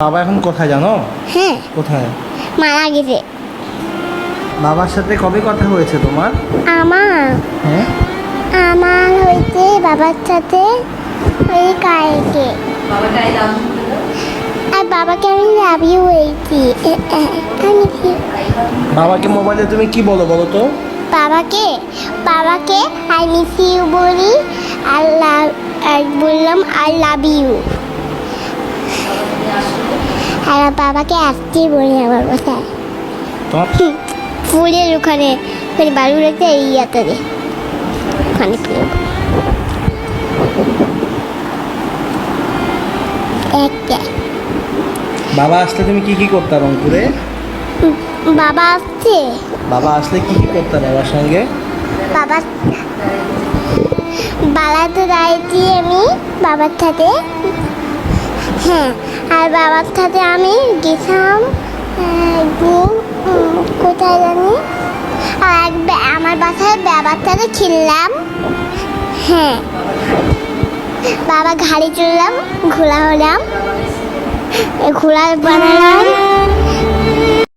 বাবা এখন কোথায় জানো? হ্যাঁ। কোথায়? মারা গেছে। বাবার সাথে কবে কথা হয়েছে তোমার? আমার হ্যাঁ? আমার হইতে বাবার সাথে ওই কালকে। আর বাবাকে আমি লাভ ইউ হয়েছি আমি কি বাবাকে মোবাইলে তুমি কি বলো বলো তো? বাবাকে বাবাকে আই মিস ইউ বলি। আর লাভ আর বললাম আই লাভ ইউ আর বাবাকে আসতে বলি আমার তোমার ফুলের ওখানে ওখানে বালু রেখে এই ইয়াতে। ওখানে একটা বাবা আসলে তুমি কি কি করতে রংপুরে? বাবা আসছে। বাবা আসলে কি কি করতে বাবার সঙ্গে? বাবা বালাতে দাঁড়িয়েছি আমি বাবার সাথে হ্যাঁ আর বাবার সাথে আমি গেছিলাম কোথায় জানি? আর আমার বাসায় বাবার সাথে খেললাম। হ্যাঁ বাবা ঘাড়ি চললাম ঘোলা হলাম ঘোলা বানালাম।